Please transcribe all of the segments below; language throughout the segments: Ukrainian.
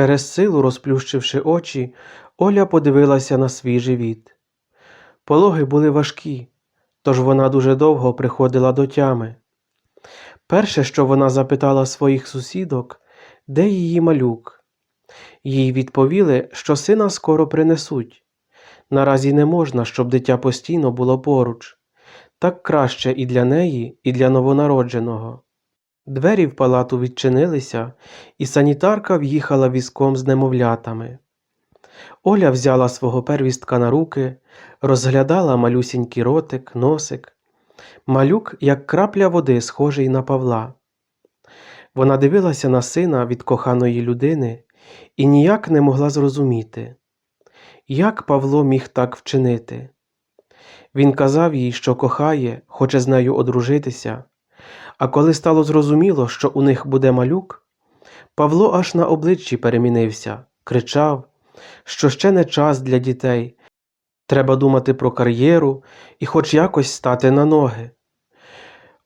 Через силу, розплющивши очі, Оля подивилася на свій живіт. Пологи були важкі, тож вона дуже довго приходила до тями. Перше, що вона запитала своїх сусідок, де її малюк. Їй відповіли, що сина скоро принесуть. Наразі не можна, щоб дитя постійно було поруч. Так краще і для неї, і для новонародженого. Двері в палату відчинилися, і санітарка в'їхала візком з немовлятами. Оля взяла свого первістка на руки, розглядала малюсінький ротик, носик. Малюк, як крапля води, схожий на Павла. Вона дивилася на сина від коханої людини і ніяк не могла зрозуміти, як Павло міг так вчинити. Він казав їй, що кохає, хоче з нею одружитися, а коли стало зрозуміло, що у них буде малюк, Павло аж на обличчі перемінився, кричав, що ще не час для дітей, треба думати про кар'єру і хоч якось стати на ноги.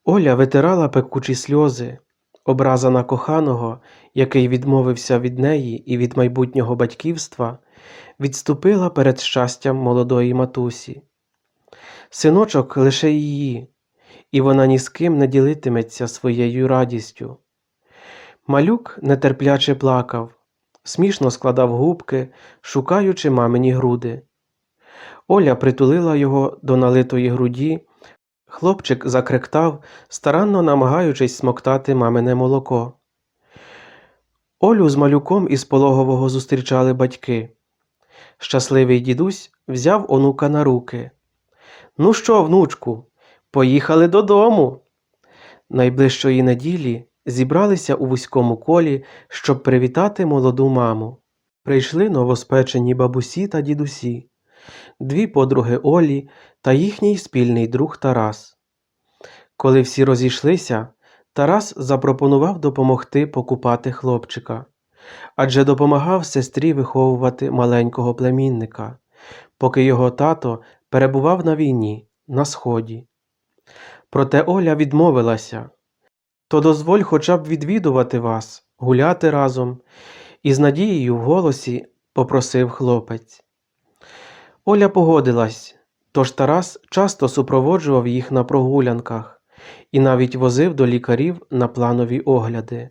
Оля витирала пекучі сльози, образа на коханого, який відмовився від неї і від майбутнього батьківства, відступила перед щастям молодої матусі. Синочок лише її, і вона ні з ким не ділитиметься своєю радістю. Малюк нетерпляче плакав, смішно складав губки, шукаючи мамині груди. Оля притулила його до налитої груді, хлопчик закректав, старанно намагаючись смоктати мамине молоко. Олю з малюком із пологового зустрічали батьки. Щасливий дідусь взяв онука на руки. Ну що, внучку, поїхали додому. Найближчої неділі зібралися у вузькому колі, щоб привітати молоду маму. Прийшли новоспечені бабусі та дідусі, дві подруги Олі та їхній спільний друг Тарас. Коли всі розійшлися, Тарас запропонував допомогти покупати хлопчика, адже допомагав сестрі виховувати маленького племінника, поки його тато перебував на війні на сході. Проте Оля відмовилася то дозволь хоча б відвідувати вас, гуляти разом, і з надією в голосі попросив хлопець. Оля погодилась, тож Тарас часто супроводжував їх на прогулянках і навіть возив до лікарів на планові огляди.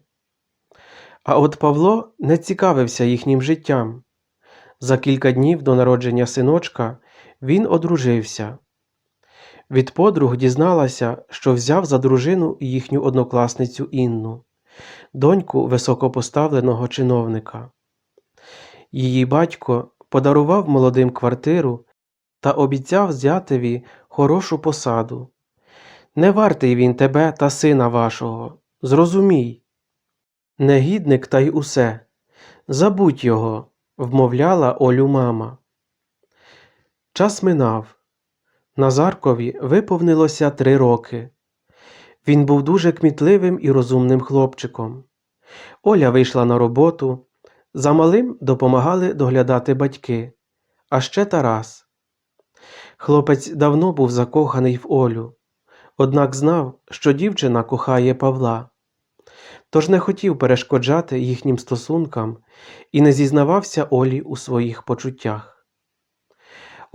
А от Павло не цікавився їхнім життям. За кілька днів до народження синочка він одружився. Від подруг дізналася, що взяв за дружину їхню однокласницю Інну, доньку високопоставленого чиновника. Її батько подарував молодим квартиру та обіцяв зятеві хорошу посаду. Не вартий він тебе та сина вашого, зрозумій. Негідник та й усе. Забудь його, вмовляла Олю мама. Час минав. Назаркові виповнилося три роки. Він був дуже кмітливим і розумним хлопчиком. Оля вийшла на роботу, за малим допомагали доглядати батьки, а ще Тарас. Хлопець давно був закоханий в Олю, однак знав, що дівчина кохає Павла, тож не хотів перешкоджати їхнім стосункам і не зізнавався Олі у своїх почуттях.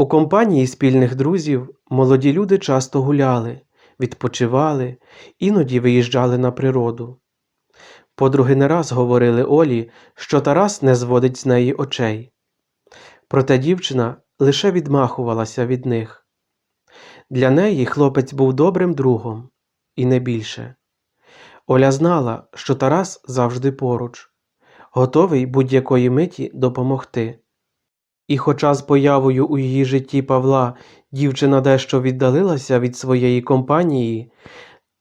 У компанії спільних друзів молоді люди часто гуляли, відпочивали, іноді виїжджали на природу. Подруги не раз говорили Олі, що Тарас не зводить з неї очей. Проте дівчина лише відмахувалася від них. Для неї хлопець був добрим другом, і не більше. Оля знала, що Тарас завжди поруч, готовий будь-якої миті допомогти. І хоча з появою у її житті Павла дівчина дещо віддалилася від своєї компанії,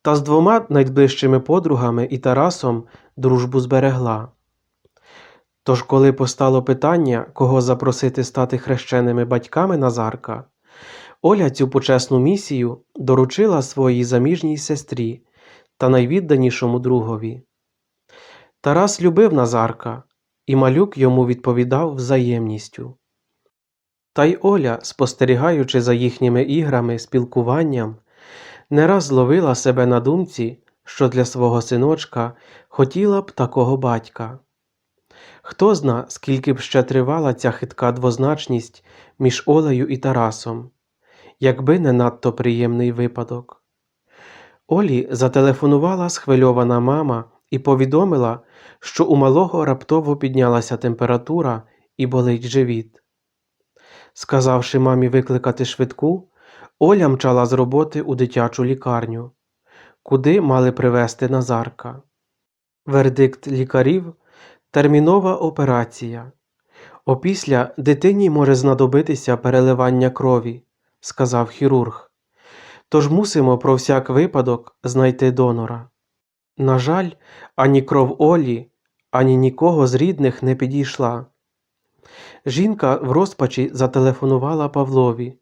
та з двома найближчими подругами і Тарасом дружбу зберегла. Тож, коли постало питання, кого запросити стати хрещеними батьками Назарка, Оля цю почесну місію доручила своїй заміжній сестрі та найвідданішому другові. Тарас любив Назарка, і малюк йому відповідав взаємністю. Та й Оля, спостерігаючи за їхніми іграми, спілкуванням, не раз зловила себе на думці, що для свого синочка хотіла б такого батька. Хто зна, скільки б ще тривала ця хитка двозначність між Олею і Тарасом, якби не надто приємний випадок. Олі зателефонувала схвильована мама і повідомила, що у малого раптово піднялася температура і болить живіт. Сказавши мамі викликати швидку, Оля мчала з роботи у дитячу лікарню, куди мали привезти Назарка. Вердикт лікарів термінова операція. Опісля дитині може знадобитися переливання крові, сказав хірург. Тож мусимо про всяк випадок знайти донора. На жаль, ані кров Олі, ані нікого з рідних не підійшла. Жінка в розпачі зателефонувала Павлові,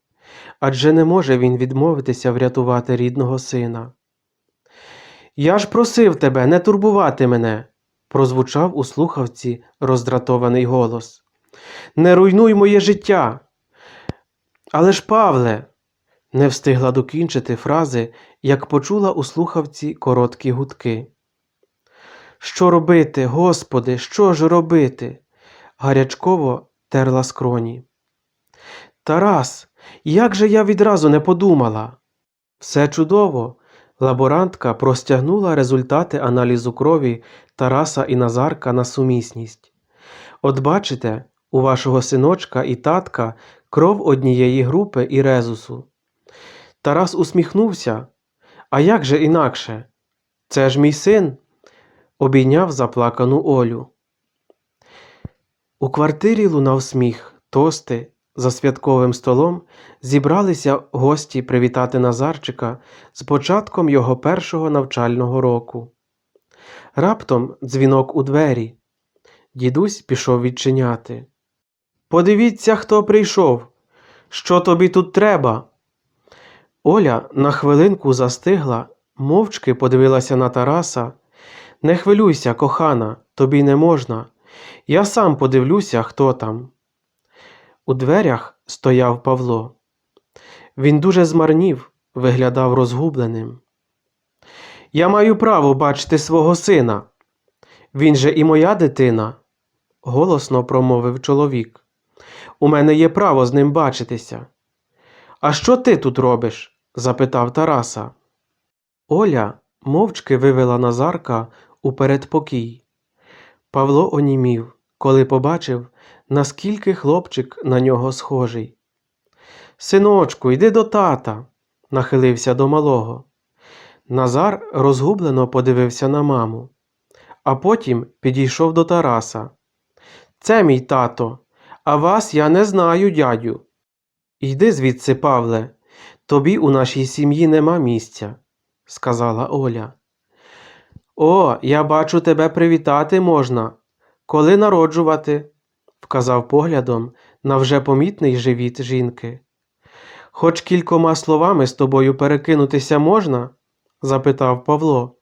адже не може він відмовитися врятувати рідного сина. Я ж просив тебе не турбувати мене, прозвучав у слухавці роздратований голос. Не руйнуй моє життя. Але ж, Павле, не встигла докінчити фрази, як почула у слухавці короткі гудки. Що робити, Господи, що ж робити? Гарячково терла скроні. Тарас, як же я відразу не подумала? Все чудово. Лаборантка простягнула результати аналізу крові Тараса і Назарка на сумісність. От бачите, у вашого синочка і татка кров однієї групи і резусу. Тарас усміхнувся. А як же інакше? Це ж мій син, обійняв заплакану Олю. У квартирі лунав сміх, тости. За святковим столом зібралися гості привітати Назарчика з початком його першого навчального року. Раптом дзвінок у двері. Дідусь пішов відчиняти. Подивіться, хто прийшов. Що тобі тут треба? Оля на хвилинку застигла, мовчки подивилася на Тараса. Не хвилюйся, кохана, тобі не можна. Я сам подивлюся, хто там. У дверях стояв Павло. Він дуже змарнів, виглядав розгубленим. Я маю право бачити свого сина. Він же і моя дитина, голосно промовив чоловік. У мене є право з ним бачитися. А що ти тут робиш? запитав Тараса. Оля мовчки вивела Назарка у передпокій. Павло онімів, коли побачив, наскільки хлопчик на нього схожий. Синочку, йди до тата, нахилився до малого. Назар розгублено подивився на маму, а потім підійшов до Тараса. Це мій тато, а вас я не знаю, дядю. Йди звідси, Павле, тобі у нашій сім'ї нема місця, сказала Оля. О, я бачу, тебе привітати можна. Коли народжувати? вказав поглядом на вже помітний живіт жінки. Хоч кількома словами з тобою перекинутися можна? запитав Павло.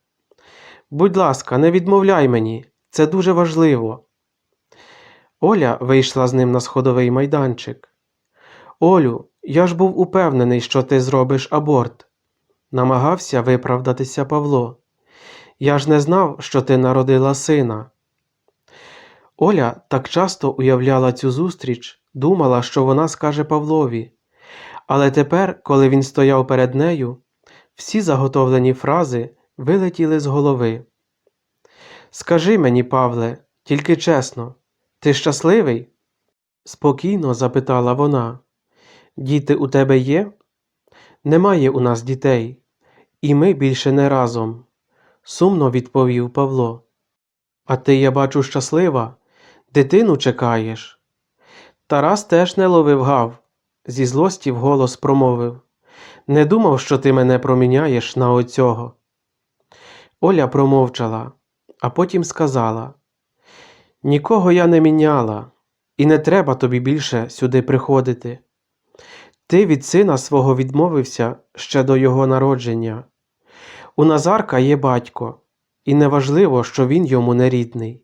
Будь ласка, не відмовляй мені, це дуже важливо. Оля вийшла з ним на сходовий майданчик. Олю, я ж був упевнений, що ти зробиш аборт, намагався виправдатися Павло. Я ж не знав, що ти народила сина. Оля так часто уявляла цю зустріч, думала, що вона скаже Павлові. Але тепер, коли він стояв перед нею, всі заготовлені фрази вилетіли з голови. Скажи мені, Павле, тільки чесно, ти щасливий? спокійно запитала вона. Діти у тебе є? Немає у нас дітей, і ми більше не разом, сумно відповів Павло. А ти, я бачу, щаслива, дитину чекаєш. Тарас теж не ловив гав, зі злості вголос промовив Не думав, що ти мене проміняєш на оцього. Оля промовчала, а потім сказала Нікого я не міняла, і не треба тобі більше сюди приходити. Ти від сина свого відмовився ще до його народження. У Назарка є батько, і неважливо, що він йому не рідний.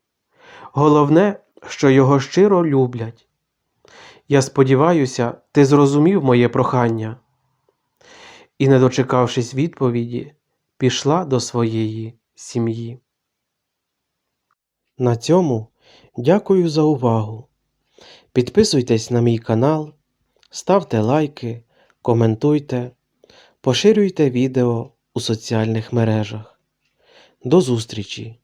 Головне, що його щиро люблять. Я сподіваюся, ти зрозумів моє прохання. І, не дочекавшись відповіді, пішла до своєї сім'ї. На цьому Дякую за увагу. Підписуйтесь на мій канал, ставте лайки, коментуйте, поширюйте відео у соціальних мережах. До зустрічі!